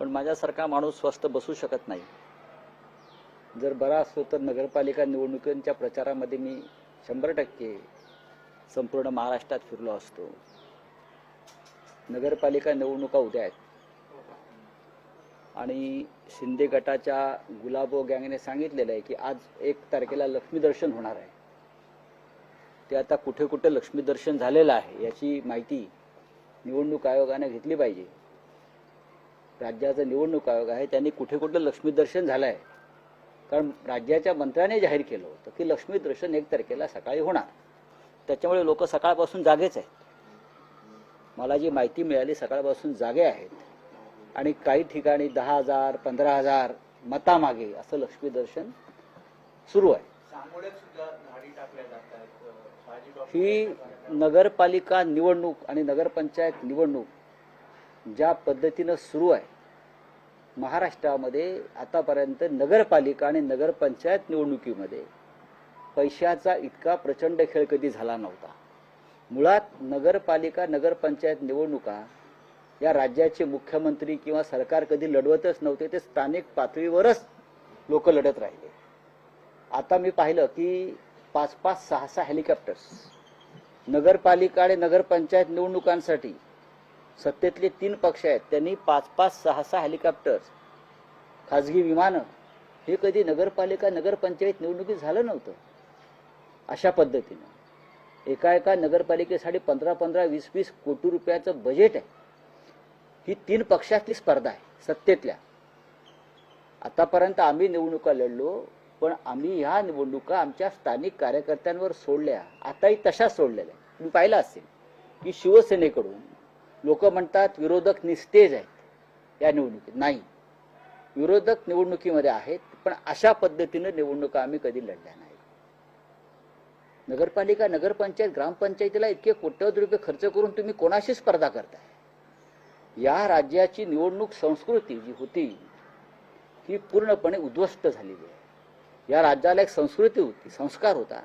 पण माझ्यासारखा माणूस स्वस्त बसू शकत नाही. जर बरा असतो तर नगरपालिका निवडणुकींच्या प्रचारामध्ये मी शंभर टक्के संपूर्ण महाराष्ट्रात फिरलो असतो. नगरपालिका निवडणुका उद्या आहेत. आणि शिंदे गटाच्या गुलाबो गँगने सांगितलेलं आहे की आज एक तारखेला लक्ष्मी दर्शन होणार आहे. ते आता कुठे कुठे लक्ष्मी दर्शन झालेलं आहे याची माहिती निवडणूक आयोगाने घेतली पाहिजे. राज्याचा निवडणूक आयोग आहे त्यांनी कुठे कुठे लक्ष्मी दर्शन झालं आहे कारण राज्याच्या मंत्र्याने जाहीर केलं होतं की लक्ष्मी दर्शन एक तारखेला सकाळी होणार. त्याच्यामुळे लोक सकाळपासून जागेच आहेत. मला जी माहिती मिळाली सकाळपासून जागे आहेत. आणि काही ठिकाणी दहा हजार पंधरा हजार मतामागे असं लक्ष्मी दर्शन सुरू आहे. ही नगरपालिका निवडणूक आणि नगरपंचायत निवडणूक ज्या पद्धतीनं सुरू आहे महाराष्ट्रामध्ये आतापर्यंत नगरपालिका आणि नगरपंचायत निवडणुकीमध्ये पैशाचा इतका प्रचंड खेळ कधी झाला नव्हता. मुळात नगरपालिका नगरपंचायत निवडणुका या राज्याचे मुख्यमंत्री किंवा सरकार कधी लढवतच नव्हते ते स्थानिक पातळीवरच लोक लढत राहिले. आता मी पाहिलं की पाच पाच सहा सहा हेलिकॉप्टर्स नगरपालिका आणि नगरपंचायत निवडणुकांसाठी सत्तेतले तीन पक्ष आहेत त्यांनी पाच पाच सहा सहा हेलिकॉप्टर्स खाजगी विमानं हे कधी नगरपालिका नगरपंचायत निवडणुकीत झालं नव्हतं. अशा पद्धतीनं एका एका नगरपालिकेसाठी पंधरा पंधरा वीस वीस कोटी रुपयाचं बजेट आहे. ही तीन पक्षातली स्पर्धा आहे सत्तेतल्या. आतापर्यंत आम्ही निवडणुका लढलो पण आम्ही ह्या निवडणुका आमच्या स्थानिक कार्यकर्त्यांवर सोडल्या. आताही तशा सोडलेल्या आहेत. तुम्ही पाहिलं असेल की शिवसेनेकडून लोक म्हणतात विरोधक निस्तेज आहेत या निवडणुकीत. नाही. विरोधक निवडणुकीमध्ये आहेत पण अशा पद्धतीनं निवडणुका आम्ही कधी लढल्या नाही नगरपालिका नगरपंचायत ग्रामपंचायतीला इतके कोट्यवधी रुपये खर्च करून तुम्ही कोणाशी स्पर्धा करताय? या राज्याची निवडणूक संस्कृती जी होती ही पूर्णपणे उद्ध्वस्त झालेली आहे. या राज्याला एक संस्कृती होती संस्कार होता.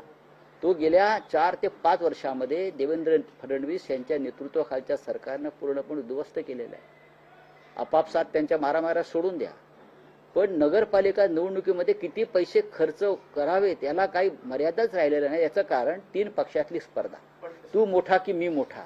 तो गेल्या चार ते पाच वर्षामध्ये देवेंद्र फडणवीस यांच्या नेतृत्वाखालच्या सरकारनं पूर्णपणे उद्ध्वस्त केलेलं आहे. आपापसात त्यांच्या मारामाऱ्या सोडून द्या. पण नगरपालिका निवडणुकीमध्ये किती पैसे खर्च करावेत याला काही मर्यादाच राहिलेलं नाही. याचं कारण तीन पक्षातली स्पर्धा. तू मोठा की मी मोठा?